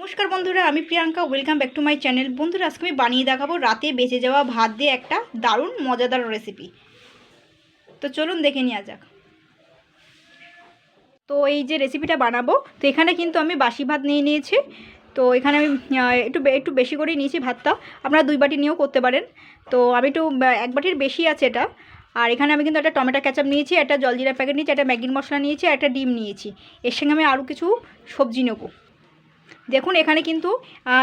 নমস্কার বন্ধুরা, আমি Priyanka. Welcome back to my channel বন্ধুরা, আজকে আমি বানিয়ে দেখাবো রাতে বেঁচে যাওয়া ভাত দিয়ে একটা দারুণ, মজাদার রেসিপি তো চলুন দেখে নেওয়া যাক। তো এই যে রেসিপিটা বানাবো, তো এখানে কিন্তু আমি বাসি ভাত নিয়ে নিয়েছি। তো এখানে আমি একটু একটু বেশি করেই নিয়েছি ভাতটা। আপনারা দুই বাটি নিয়েও করতে পারেন। তো আমি একটু এক বাটির বেশি আছে এটা। আর এখানে আমি কিন্তু একটা টমেটো ক্যাচাপ নিয়েছি, একটা জলজিরা প্যাকেট নিয়েছি, একটা ম্যাগির মশলা নিয়েছি একটা ডিম নিয়েছি। এর সঙ্গে আমি আরও কিছু সবজি নেব। দেখুন এখানে কিন্তু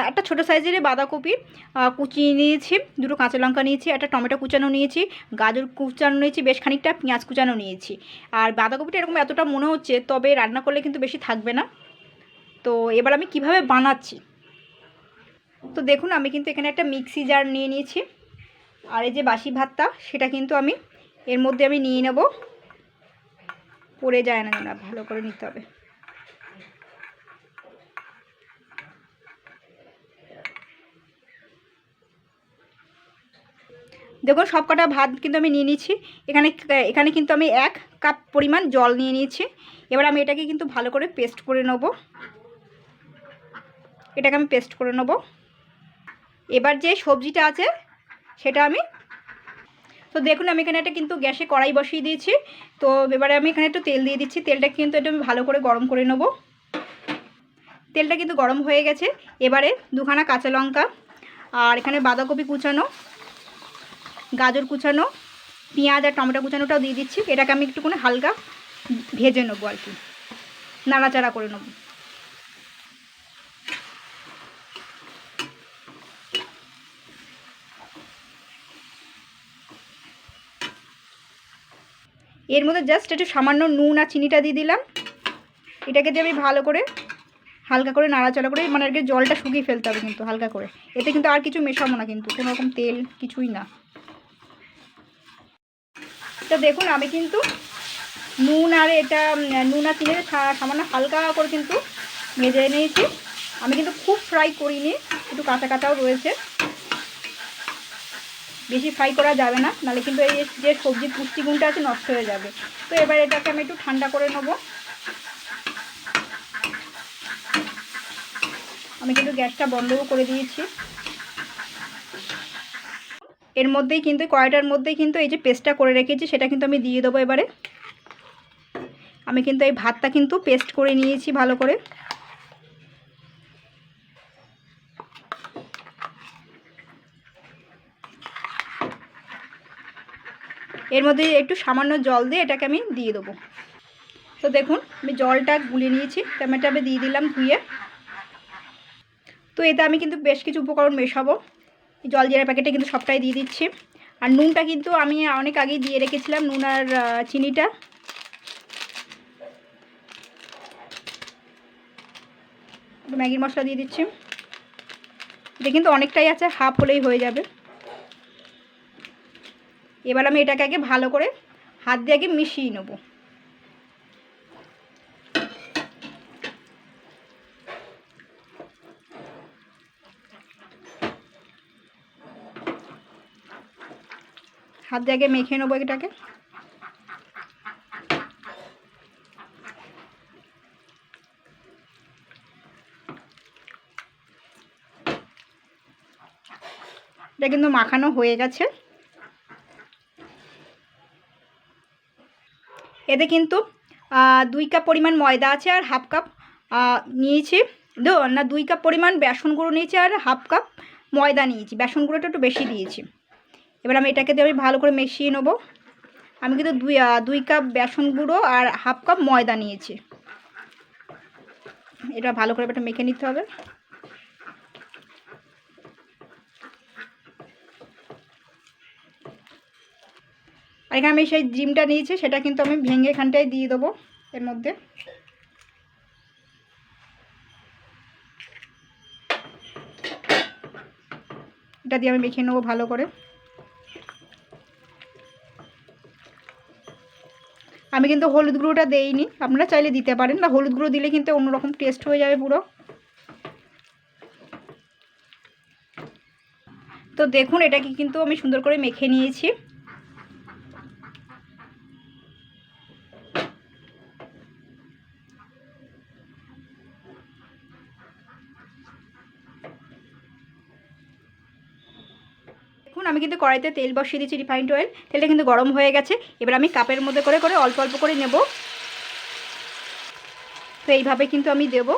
একটা ছোটো সাইজের বাঁধাকপি আহ, কুচিয়ে নিয়েছি দুটো কাঁচা লঙ্কা নিয়েছি একটা টমেটো কুচানো নিয়েছি গাজর কুচানো নিয়েছি বেশ খানিকটা পেঁয়াজ কুচানো নিয়েছি। আর বাঁধাকপিটা এরকম এতটা মনে হচ্ছে তবে রান্না করলে কিন্তু বেশি থাকবে না। তো এবার আমি কীভাবে বানাচ্ছি? তো দেখুন আমি কিন্তু এখানে একটা মিক্সি জার নিয়ে নিয়েছি। আর এই যে বাসি ভাতটা সেটা কিন্তু আমি এর মধ্যে আমি নিয়ে নেব। পড়ে যায় না ভালো করে নিতে হবে। দেখুন সব কটা ভাত কিন্তু আমি নিয়ে নিচ্ছি এখানে এখানে কিন্তু আমি এক কাপ পরিমাণ জল নিয়ে নিয়েছি। এবার আমি এটাকে কিন্তু ভালো করে পেস্ট করে নেব। এটাকে আমি পেস্ট করে নেব। এবার যে সবজিটা আছে, সেটা আমি, তো দেখুন আমি এখানে একটা কিন্তু গ্যাসে কড়াই বসিয়ে দিয়েছি। তো এবারে আমি এখানে একটু তেল দিয়ে দিচ্ছি। তেলটা কিন্তু একটু আমি ভালো করে গরম করে নেব। তেলটা কিন্তু গরম হয়ে গেছে। এবারে দুখানা কাঁচা লঙ্কা আর এখানে বাঁধাকপি কুচানো। গাজর কুচানো, পেঁয়াজ আর টমেটো কুচানোটাও দিয়ে দিচ্ছি। এটাকে আমি একটুখানি হালকা ভেজে নেব আর কি। নাড়াচাড়া করে নেব। এর মধ্যে জাস্ট একটু সামান্য নুন আর চিনিটা দিয়ে দিলাম। এটাকে দিয়ে আমি ভালো করে হালকা করে নাড়াচাড়া করে মানে আর জলটা শুকিয়ে ফেলতে হবে কিন্তু হালকা করে। এতে কিন্তু আর কিছু মেশাবো না কিন্তু, কোনো রকম তেল কিছুই না। তো দেখুন, আমি কিন্তু নুন আর এটা নুন আর চিনি সামান্য হালকা করে কিন্তু ভেজে নিয়েছি। আমি কিন্তু খুব ফ্রাই করিনি, একটু কাঁচা কাঁচাও রয়েছে। বেশি ফ্রাই করা যাবে না, নাহলে কিন্তু এই যে সবজির পুষ্টিগুণটা আছে নষ্ট হয়ে যাবে। তো এবার এটাকে আমি একটু ঠান্ডা করে নেব। আমি কিন্তু গ্যাসটা বন্ধও করে দিয়েছি। এর মধ্যেই কিন্তু, কড়াইটার মধ্যেই কিন্তু এই যে পেস্টটা করে রেখেছি, সেটা কিন্তু আমি দিয়ে দেবো এবারে। আমি কিন্তু এই ভাতটা কিন্তু পেস্ট করে নিয়েছি ভালো করে। এর মধ্যে একটু সামান্য জল দিয়ে এটাকে আমি দিয়ে দেবো। তো দেখুন, আমি জলটা গুলিয়ে নিয়েছি, টমেটো আমি দিয়ে দিলাম ধুয়ে। তো এতে আমি কিন্তু বেশ কিছু উপকরণ মেশাবো। জল জিরা প্যাকেটে কিন্তু সবটাই দিয়ে দিচ্ছি। আর নুনটা কিন্তু আমি অনেক আগেই দিয়ে রেখেছিলাম, নুন আর চিনিটা। ম্যাগির মশলা দিয়ে দিচ্ছি। এটা কিন্তু অনেকটাই আছে, হাফ হলেই হয়ে যাবে। এবার আমি এটাকে আগে ভালো করে হাত দিয়ে আগে মিশিয়ে নেব। হাত আগে মেখে নেব এটাকে। এটা কিন্তু মাখানো হয়ে গেছে। এতে কিন্তু দুই কাপ পরিমাণ ময়দা আছে আর হাফ কাপ নিয়েছি। না, দুই কাপ পরিমাণ বেসন গুঁড়ো নিয়েছি আর হাফ কাপ ময়দা নিয়েছি। বেসন গুঁড়োটা একটু বেশি দিয়েছি। এবার আমি এটাকে দিয়ে আমি ভালো করে মিশিয়ে নেব। আমি কিন্তু দুই দুই কাপ বেসন গুঁড়ো আর হাফ কাপ ময়দা নিয়েছি। এটা ভালো করে এটা মেখে নিতে হবে। আর এখানে আমি সেই জিমটা নিয়েছি, সেটা কিন্তু আমি ভেঙে এখানটায় দিয়ে দেবো এর মধ্যে। এটা দিয়ে আমি মেখে নেব ভালো করে। আমি কিন্তু হলুদ গুঁড়োটা দেইনি। আপনারা চাইলে দিতে পারেন। না, হলুদ গুঁড়ো দিলে কিন্তু অন্যরকম টেস্ট হয়ে যাবে পুরো। তো দেখুন, এটাকে কিন্তু আমি সুন্দর করে মেখে নিয়েছি। দেখুন, আমি কিন্তু কড়াইতে তেল বসিয়ে দিয়েছি রিফাইন্ড অয়েল। তেলটা কিন্তু গরম হয়ে গেছে। এবার আমি কাপের মধ্যে করে করে অল্প অল্প করে নেব। তো এইভাবে কিন্তু আমি দেব।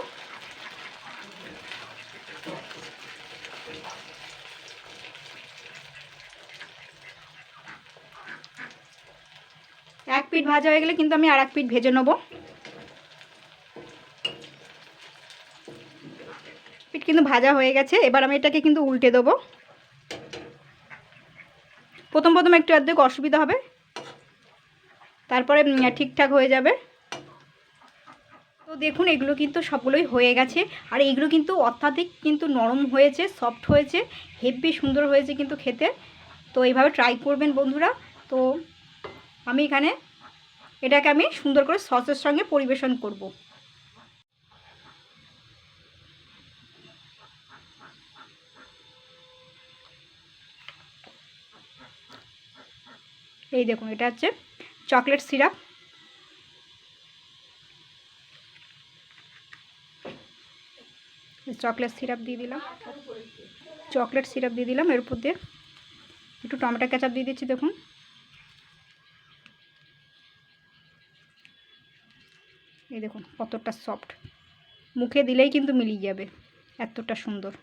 এক পিঠ ভাজা হয়ে গেলে কিন্তু আমি আর এক পিঠ ভেজে নেব। পিঠ কিন্তু ভাজা হয়ে গেছে। এবার আমি এটাকে কিন্তু উল্টে দেবো। প্রথম প্রথম একটু অর্ধেক অসুবিধা হবে। তারপরে ঠিকঠাক হয়ে যাবে। তো দেখুন, এগুলো কিন্তু সবগুলোই হয়ে গেছে। আর এগুলো কিন্তু অত্যাধিক কিন্তু নরম হয়েছে সফট হয়েছে, হেভি সুন্দর হয়েছে কিন্তু খেতে। তো এইভাবে ট্রাই করবেন বন্ধুরা। তো আমি এখানে এটাকে আমি সুন্দর করে সসের সঙ্গে পরিবেশন করব। এই দেখুন, এটা হচ্ছে চকলেট সিরাপ। চকলেট সিরাপ দিয়ে দিলাম। চকলেট সিরাপ দিয়ে দিলাম, এর উপর দিয়ে একটু টমেটো কেচাপ দিয়ে দিচ্ছি, দেখুন। এই দেখুন, কতটা সফট। মুখে দিলেই কিন্তু মিলিয়ে যাবে, এতটা সুন্দর।